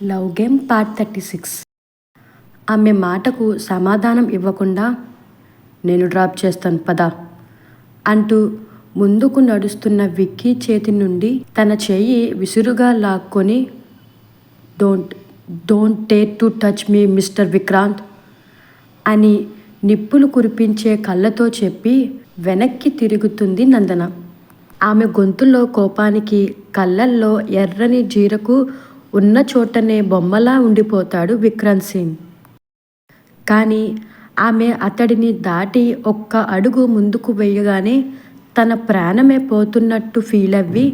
Love game part thirty six. ఆమె మాటకు సమాధానం ఇవ్వకుండా నేను డ్రాప్ చేస్తాను పద అంటూ ముందుకు నడుస్తున్న విక్కీ చేతి నుండి తన చెయ్యి విసురుగా లాక్కొని don't don't take to touch me mister Vikrant అని నిప్పులు కురిపించే కళ్ళతో చెప్పి వెనక్కి తిరుగుతుంది నందన. ఆమె గొంతులో కోపానికి కళ్ళల్లో ఎర్రని జీరకు ఉన్న చోటనే బొమ్మలా ఉండిపోతాడు విక్రాంత్ సింగ్. కానీ ఆమె అతడిని దాటి ఒక్క అడుగు ముందుకు వేయగానే తన ప్రాణమే పోతున్నట్టు ఫీల్ అవ్వి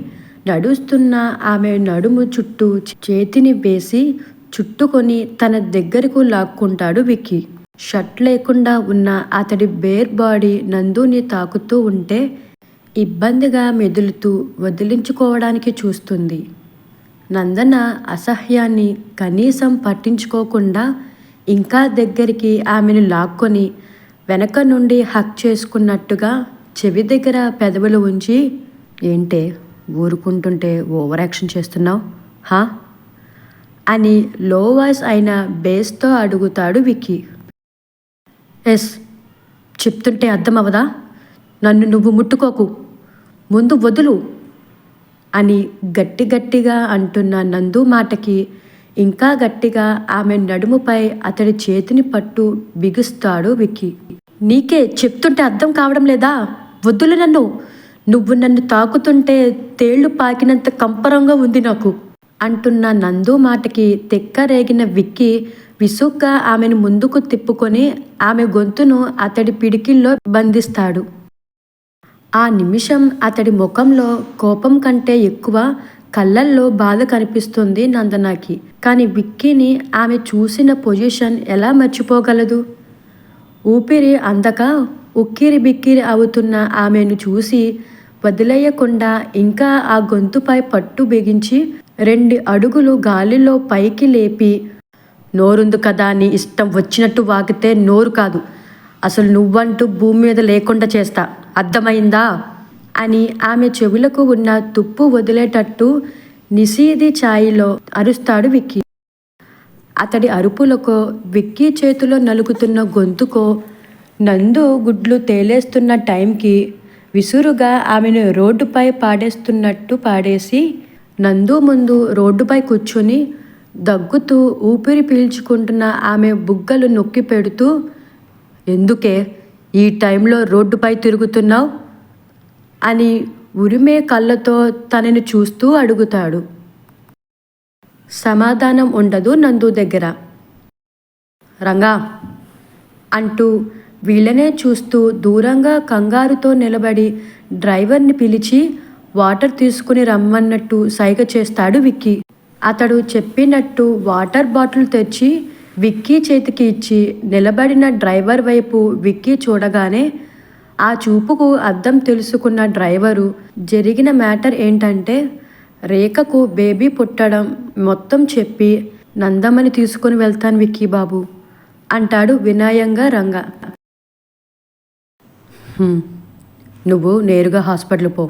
నడుస్తున్న ఆమె నడుము చుట్టూ చేతిని వేసి చుట్టుకొని తన దగ్గరకు లాక్కుంటాడు విక్కీ. షర్ట్ లేకుండా ఉన్న అతడి బేర్ బాడీ నందుని తాకుతూ ఉంటే ఇబ్బందిగా మెదులుతూ వదిలించుకోవడానికి చూస్తుంది. నందన అసహ్యాన్ని కనీసం పట్టించుకోకుండా ఇంకా దగ్గరికి ఆమెను లాక్కొని వెనక నుండి హక్ చేసుకున్నట్టుగా చెవి దగ్గర పెదవులు ఉంచి ఏంటే? ఊరుకుంటుంటే ఓవర్ యాక్షన్ చేస్తున్నావు? హా? అని లో వాయిస్ అయిన బేస్తో అడుగుతాడు విక్కీ. ఎస్ చెప్తుంటే అర్థం అవదా నన్ను నువ్వు ముట్టుకోకు. ముందు వదులు. అని గట్టి గట్టిగా అంటున్న నందు మాటకి ఇంకా గట్టిగా ఆమె నడుముపై అతడి చేతిని పట్టు బిగుస్తాడు విక్కీ. నీకే చెప్తుంటే అర్థం కావడం లేదా? వద్దులు నన్ను. నువ్వు నన్ను తాకుతుంటే తేళ్ళు పాకినంత కంపరంగా ఉంది నాకు. అంటున్న నందు మాటకి తెక్కరేగిన విక్కి విసుగ్గా ఆమెను ముందుకు తిప్పుకొని ఆమె గొంతును అతడి పిడికిల్లో బంధిస్తాడు. ఆ నిమిషం అతడి ముఖంలో కోపం కంటే ఎక్కువ కళ్ళల్లో బాధ కనిపిస్తుంది నందనాకి. కానీ విక్కీని ఆమె చూసిన పొజిషన్ ఎలా మర్చిపోగలదు? ఊపిరి అందక ఉక్కిరి బిక్కిరి అవుతున్న ఆమెను చూసి వదిలేయకుండా ఇంకా ఆ గొంతుపై పట్టు బిగించి రెండు అడుగులు గాలిలో పైకి లేపి నోరుంది కదా నీ ఇష్టం వచ్చినట్టు వాగితే నోరు కాదు. అసలు నువ్వంటూ భూమి మీద లేకుండా చేస్తా. అర్థమైందా? అని ఆమె చెవులకు ఉన్న తుప్పు వదిలేటట్టు నిషీది ఛాయిలో అరుస్తాడు విక్కీ. అతడి అరుపులకో విక్కీ చేతిలో నలుగుతున్న గొంతుకో నందు గుడ్లు తేలేస్తున్న టైంకి విసురుగా ఆమెను రోడ్డుపై పాడేస్తున్నట్టు పాడేసి నందు ముందు రోడ్డుపై కూర్చొని దగ్గుతూ ఊపిరి పీల్చుకుంటున్న ఆమె బుగ్గలు నొక్కి పెడుతూ ఎందుకే? ఈ టైంలో రోడ్డుపై తిరుగుతున్నావు? అని ఉరిమే కళ్ళతో తనని చూస్తూ అడుగుతాడు. సమాధానం ఉండదు నందు దగ్గర. రంగా! అంటూ వీళ్ళనే చూస్తూ దూరంగా కంగారుతో నిలబడి డ్రైవర్ని పిలిచి వాటర్ తీసుకుని రమ్మన్నట్టు సైగ చేస్తాడు విక్కీ. అతడు చెప్పినట్టు వాటర్ బాటిల్ తెచ్చి విక్కీ చేతికి ఇచ్చి నిలబడిన డ్రైవర్ వైపు విక్కీ చూడగానే ఆ చూపుకు అర్థం తెలుసుకున్న డ్రైవరు జరిగిన మ్యాటర్ ఏంటంటే రేఖకు బేబీ పుట్టడం మొత్తం చెప్పి నందమని తీసుకుని వెళ్తాను విక్కీ బాబు అంటాడు వినయంగా రంగ. నువ్వు నేరుగా హాస్పిటల్ పో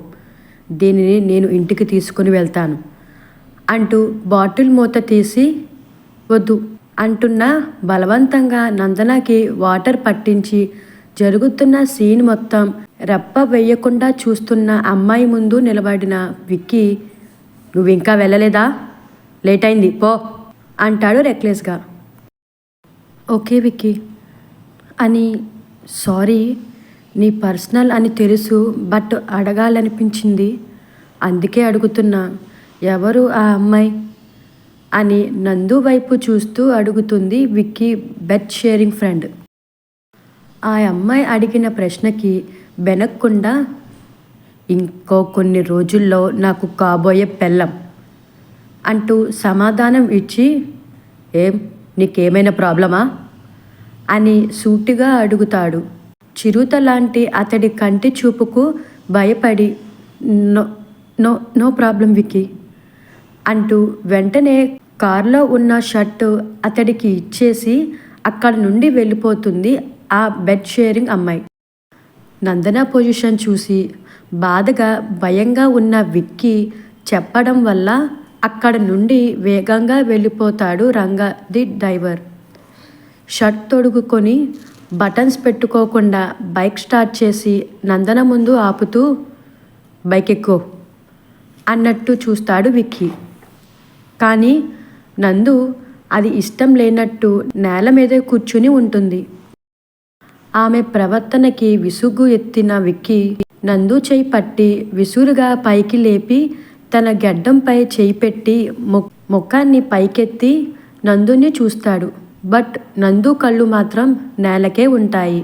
దీనిని నేను ఇంటికి తీసుకుని వెళ్తాను అంటూ బాటిల్ మూత తీసి వద్దు. అంటున్నా బలవంతంగా నందనకి వాటర్ పట్టించి జరుగుతున్న సీన్ మొత్తం రెప్ప వేయకుండా చూస్తున్న అమ్మాయి ముందు నిలబడిన విక్కీ నువ్వు ఇంకా వెళ్ళలేదా? లేట్ అయింది పో అంటాడు రెక్లెస్గా. ఓకే విక్కీ అని సారీ నీ పర్సనల్ అని తెలుసు బట్ అడగాలనిపించింది అందుకే అడుగుతున్నా ఎవరు ఆ అమ్మాయి? అని నందు వైపు చూస్తూ అడుగుతుంది విక్కీ బెడ్ షేరింగ్ ఫ్రెండ్. ఆ అమ్మాయి అడిగిన ప్రశ్నకి వెనక్కుండా ఇంకో కొన్ని రోజుల్లో నాకు కాబోయే పెళ్ళం అంటూ సమాధానం ఇచ్చి ఏం నీకేమైనా ప్రాబ్లమా? అని సూటిగా అడుగుతాడు. చిరుత లాంటి అతడి కంటి చూపుకు భయపడి no no no problem Vicky అంటూ వెంటనే కారులో ఉన్న షర్టు అతడికి ఇచ్చేసి అక్కడ నుండి వెళ్ళిపోతుంది ఆ బెడ్ షేరింగ్ అమ్మాయి. నందన పొజిషన్ చూసి బాధగా భయంగా ఉన్న విక్కీ చెప్పడం వల్ల అక్కడ నుండి వేగంగా వెళ్ళిపోతాడు రంగ ది డ్రైవర్ షర్ట్ తొడుగుకొని బటన్స్ పెట్టుకోకుండా బైక్ స్టార్ట్ చేసి నందన ముందు ఆపుతూ బైక్ ఎక్కు అన్నట్టు చూస్తాడు విక్కీ. కానీ నందు అది ఇష్టం లేనట్టు నేల మీదే కూర్చుని ఉంటుంది. ఆమె ప్రవర్తనకి విసుగు ఎత్తిన విక్కి నందు చేయి పట్టి విసురుగా పైకి లేపి తన గడ్డంపై చేయి పెట్టి మొ- ముఖాన్ని పైకెత్తి నందుని చూస్తాడు. బట్ నందు కళ్ళు మాత్రం నేలకే ఉంటాయి.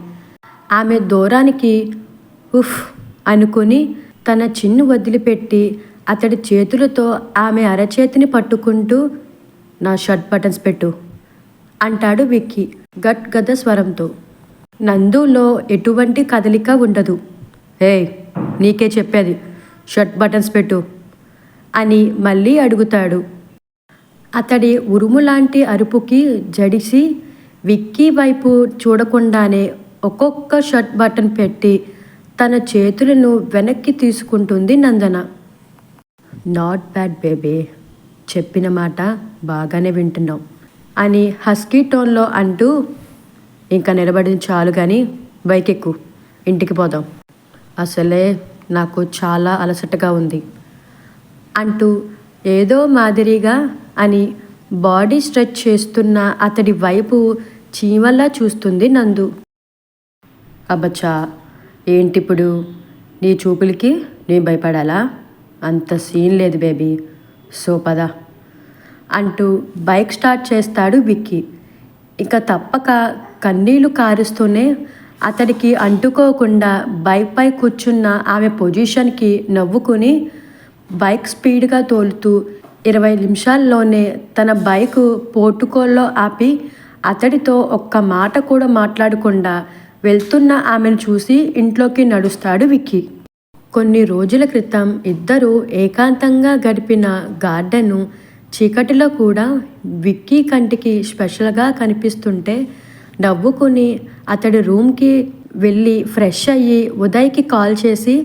ఆమె దూరానికి ఉఫ్ అనుకుని తన చిన్ను వదిలిపెట్టి అతడి చేతులతో ఆమె అరచేతిని పట్టుకుంటూ నా షర్ట్ బటన్స్ పెట్టు. అంటాడు విక్కీ గట్ గద స్వరంతో. నందులో ఎటువంటి కదలిక ఉండదు. ఏ నీకే చెప్పేది. షర్ట్ బటన్స్ పెట్టు అని మళ్ళీ అడుగుతాడు. అతడి ఉరుములాంటి అరుపుకి జడిసి విక్కీ వైపు చూడకుండానే ఒక్కొక్క షర్ట్ బటన్ పెట్టి తన చేతులను వెనక్కి తీసుకుంటుంది నందన. Not bad baby. చెప్పిన మాట బాగానే వింటున్నావు అని హస్కీ టోన్లో అంటూ ఇంకా నిలబడింది చాలు కానీ బైక్ ఎక్కు ఇంటికి పోదాం. అసలే నాకు చాలా అలసటగా ఉంది. అంటూ ఏదో మాదిరిగా అని బాడీ స్ట్రెచ్ చేస్తున్న అతడి వైపు చీమల్లా చూస్తుంది నందు. అబ్బచ్చా! ఏంటిప్పుడు? నీ చూపులకి నేను భయపడాలా? అంత సీన్ లేదు బేబీ. సో పద. అంటూ బైక్ స్టార్ట్ చేస్తాడు విక్కీ. ఇక తప్పక కన్నీళ్ళు కారుస్తూనే అతడికి అంటుకోకుండా బైక్పై కూర్చున్న ఆమె పొజిషన్కి నవ్వుకుని బైక్ స్పీడ్గా తోలుతూ ఇరవై నిమిషాల్లోనే తన బైక్ పోర్టుకోల్లో ఆపి అతడితో ఒక్క మాట కూడా మాట్లాడకుండా వెళ్తున్న ఆమెను చూసి ఇంట్లోకి నడుస్తాడు విక్కీ. కొన్ని రోజుల క్రితం ఇద్దరూ ఏకాంతంగా గడిపిన గార్డెను చీకటిలో కూడా విక్కీ కంటికి స్పెషల్గా కనిపిస్తుంటే నవ్వుకుని అతడి రూమ్కి వెళ్ళి ఫ్రెష్ అయ్యి ఉదయ్కి కాల్ చేసి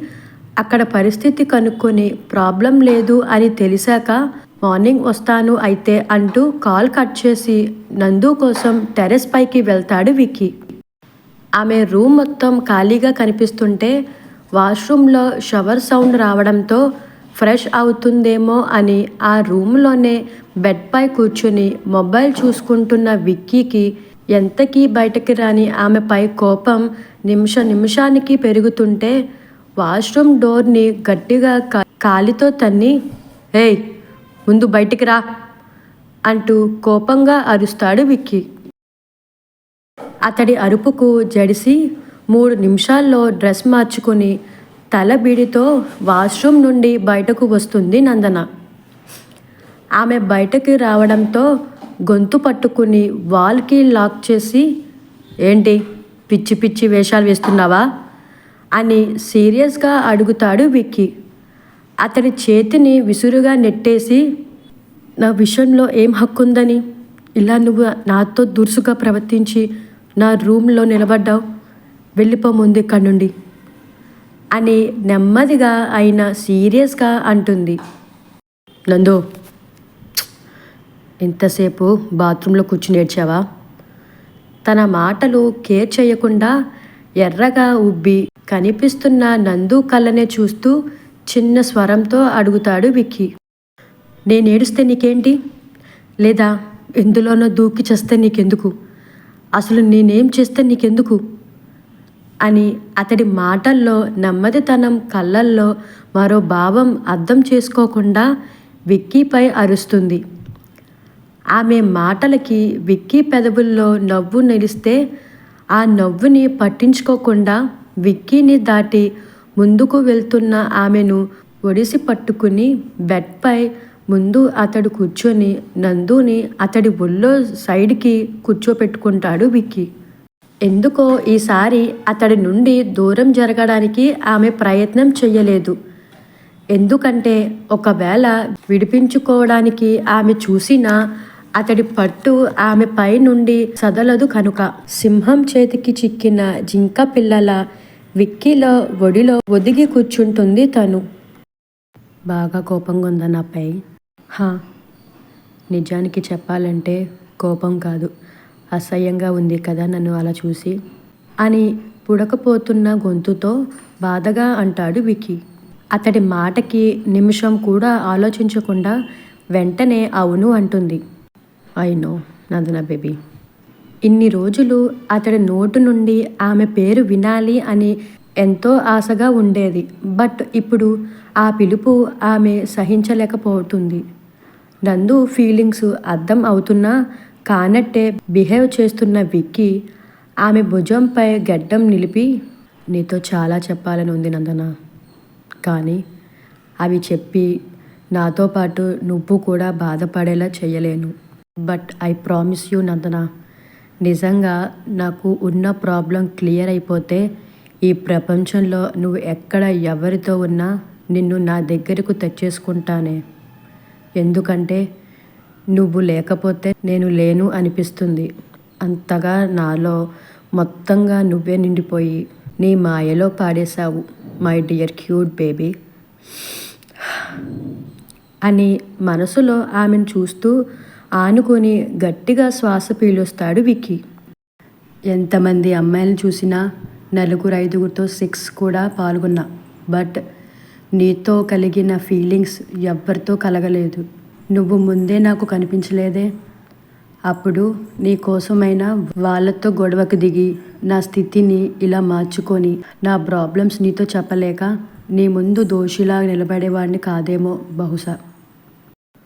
అక్కడ పరిస్థితి కనుక్కొని ప్రాబ్లం లేదు అని తెలిసాక మార్నింగ్ వస్తాను అయితే అంటూ కాల్ కట్ చేసి నందు కోసం టెరెస్ పైకి వెళ్తాడు విక్కీ. ఆమె రూమ్ మొత్తం ఖాళీగా కనిపిస్తుంటే వాష్రూమ్లో షవర్ సౌండ్ రావడంతో ఫ్రెష్ అవుతుందేమో అని ఆ రూమ్లోనే బెడ్పై కూర్చుని మొబైల్ చూసుకుంటున్న విక్కీకి ఎంతకీ బయటకి రాని ఆమెపై కోపం నిమిష నిమిషానికి పెరుగుతుంటే వాష్రూమ్ డోర్ని గట్టిగా కాలితో తన్ని ఏయ్ ముందు బయటికి రా అంటూ కోపంగా అరుస్తాడు విక్కీ. అతడి అరుపుకు జడిసి మూడు నిమిషాల్లో డ్రెస్ మార్చుకుని తల బీడితో వాష్రూమ్ నుండి బయటకు వస్తుంది నందన. ఆమె బయటకు రావడంతో గొంతు పట్టుకుని వాల్కి లాక్ చేసి ఏంటి పిచ్చి పిచ్చి వేషాలు వేస్తున్నావా? అని సీరియస్గా అడుగుతాడు విక్కీ. అతడి చేతిని విసురుగా నెట్టేసి నా విషయంలో ఏం హక్కు ఉందని ఇలా నువ్వు నాతో దురుసుగా ప్రవర్తించి నా రూమ్లో నిలబడ్డావు. వెళ్ళిపో ముందు ఇక్కడి నుండి అని నెమ్మదిగా అయినా సీరియస్గా అంటుంది. నందు ఇంతసేపు బాత్రూంలో కూర్చుని ఏడ్చావా? తన మాటలు కేర్ చేయకుండా ఎర్రగా ఉబ్బి కనిపిస్తున్న నందు కళ్ళనే చూస్తూ చిన్న స్వరంతో అడుగుతాడు విక్కీ. నేను ఏడుస్తే నీకేంటి? లేదా ఎందులోనో దూకి చేస్తే నీకెందుకు? అసలు నేనేం చేస్తే నీకెందుకు? అని అతడి మాటల్లో నెమ్మదితనం కళ్ళల్లో మరో భావం అర్థం చేసుకోకుండా విక్కీపై అరుస్తుంది. ఆమె మాటలకి విక్కీ పెదవుల్లో నవ్వు నిలిస్తే ఆ నవ్వుని పట్టించుకోకుండా విక్కీని దాటి ముందుకు వెళ్తున్న ఆమెను ఒడిసి పట్టుకుని బెడ్పై ముందు అతడు కూర్చొని నందుని అతడి ఒళ్ళో సైడ్కి కూర్చోపెట్టుకుంటాడు విక్కీ. ఎందుకో ఈసారి అతడి నుండి దూరం జరగడానికి ఆమె ప్రయత్నం చెయ్యలేదు. ఎందుకంటే ఒకవేళ విడిపించుకోవడానికి ఆమె చూసినా అతడి పట్టు ఆమె పై నుండి సదలదు కనుక. సింహం చేతికి చిక్కిన జింక పిల్లల విక్కీలో ఒడిలో ఒదిగి కూర్చుంటుంది తను. బాగా కోపంగా ఉందా నాపై హా నిజానికి చెప్పాలంటే కోపం కాదు. అసహ్యంగా ఉంది కదా నన్ను అలా చూసి. అని పుడకపోతున్న గొంతుతో బాధగా అంటాడు వికీ అతడి మాటకి నిమిషం కూడా ఆలోచించకుండా వెంటనే అవును అంటుంది. I know Nandana baby. ఇన్ని రోజులు అతడి నోటు నుండి ఆమె పేరు వినాలి అని ఎంతో ఆశగా ఉండేది. బట్ ఇప్పుడు ఆ పిలుపు ఆమె సహించలేకపోతుంది. నందు ఫీలింగ్స్ అర్థం అవుతున్నా కానట్టే బిహేవ్ చేస్తున్న విక్కీ ఆమె భుజంపై గడ్డం నిలిపి నీతో చాలా చెప్పాలని ఉంది నందన. కానీ అవి చెప్పి నాతో పాటు నువ్వు కూడా బాధపడేలా చేయలేను. But I promise you Nandana నిజంగా నాకు ఉన్న ప్రాబ్లం క్లియర్ అయిపోతే ఈ ప్రపంచంలో నువ్వు ఎక్కడ ఎవరితో ఉన్నా నిన్ను నా దగ్గరకు తెచ్చేసుకుంటానే. ఎందుకంటే నువ్వు లేకపోతే నేను లేను అనిపిస్తుంది. అంతగా నాలో మొత్తంగా నువ్వే నిండిపోయి నీ మాయలో పాడేశావు మై డియర్ క్యూట్ బేబీ. అని మనసులో ఆమెను చూస్తూ ఆనుకొని గట్టిగా శ్వాస పీలుస్తాడు విక్కీ. ఎంతమంది అమ్మాయిలను చూసినా నలుగురు ఐదుగురితో సిక్స్ కూడా పాల్గొన్నా. బట్ నీతో కలిగిన ఫీలింగ్స్ ఎవ్వరితో కలగలేదు. నువ్వు ముందే నాకు కనిపించలేదే. అప్పుడు నీ కోసమైనా వాళ్ళతో గొడవకు దిగి నా స్థితిని ఇలా మార్చుకొని నా ప్రాబ్లమ్స్ నీతో చెప్పలేక నీ ముందు దోషిలా నిలబడేవాడిని కాదేమో బహుశా.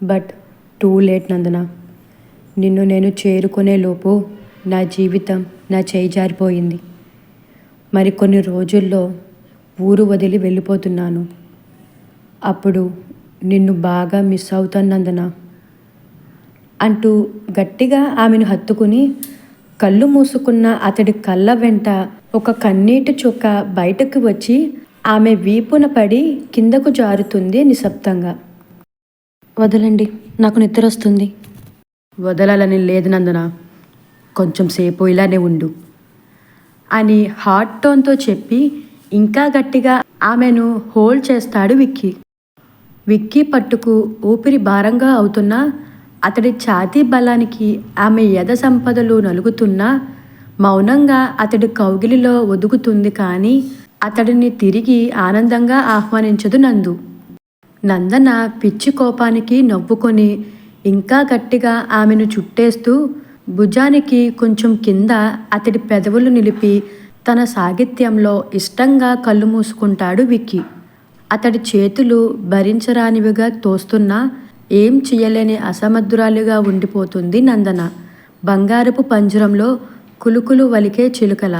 బట్ టూ లేట్ నందన నిన్ను నేను చేరుకునే లోపు నా జీవితం నా చేయి జారిపోయింది. మరి కొన్ని రోజుల్లో ఊరు వదిలి వెళ్ళిపోతున్నాను. అప్పుడు నిన్ను బాగా మిస్ అవుతానందన అంటూ గట్టిగా ఆమెను హత్తుకుని కళ్ళు మూసుకున్న అతడి కళ్ళ వెంట ఒక కన్నీటి చుక్క బయటకు వచ్చి ఆమె వీపున పడి కిందకు జారుతుంది నిశ్శబ్దంగా. వదలండి నాకు నిద్ర వస్తుంది. వదలాలని లేదు నందన. కొంచెం సేపు ఇలానే ఉండు. అని హాట్ టోన్తో చెప్పి ఇంకా గట్టిగా ఆమెను హోల్డ్ చేస్తాడు విక్కీ. విక్కీ పట్టుకు ఊపిరి భారంగా అవుతున్నా అతడి ఛాతీ బలానికి ఆమె యథ సంపదలు నలుగుతున్నా మౌనంగా అతడి కౌగిలిలో ఒదుగుతుంది కానీ అతడిని తిరిగి ఆనందంగా ఆహ్వానించదు నందు. నందన పిచ్చి కోపానికి నవ్వుకొని ఇంకా గట్టిగా ఆమెను చుట్టేస్తూ భుజానికి కొంచెం కింద అతడి పెదవులు నిలిపి తన సాహిత్యంలో ఇష్టంగా కళ్ళు మూసుకుంటాడు విక్కీ. అతడి చేతులు భరించరానివిగా తోస్తున్నా ఏం చేయలేని అసమర్థురాలుగా ఉండిపోతుంది నందన. బంగారపు పంజరంలో కులుకులు వలికే చిలుకల.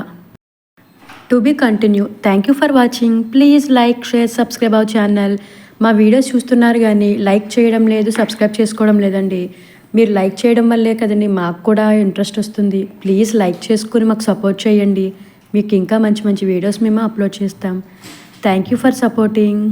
To be continue. Thank you for watching. Please like share subscribe our channel. మా వీడియోస్ చూస్తున్నారు కానీ లైక్ చేయడం లేదు సబ్స్క్రైబ్ చేసుకోవడం లేదండి. మీరు లైక్ చేయడం వల్లే కదండి మాకు కూడా ఇంట్రెస్ట్ వస్తుంది. ప్లీజ్ లైక్ చేసుకుని మాకు సపోర్ట్ చేయండి. మీకు ఇంకా మంచి మంచి వీడియోస్ మేము అప్లోడ్ చేస్తాం. Thank you for supporting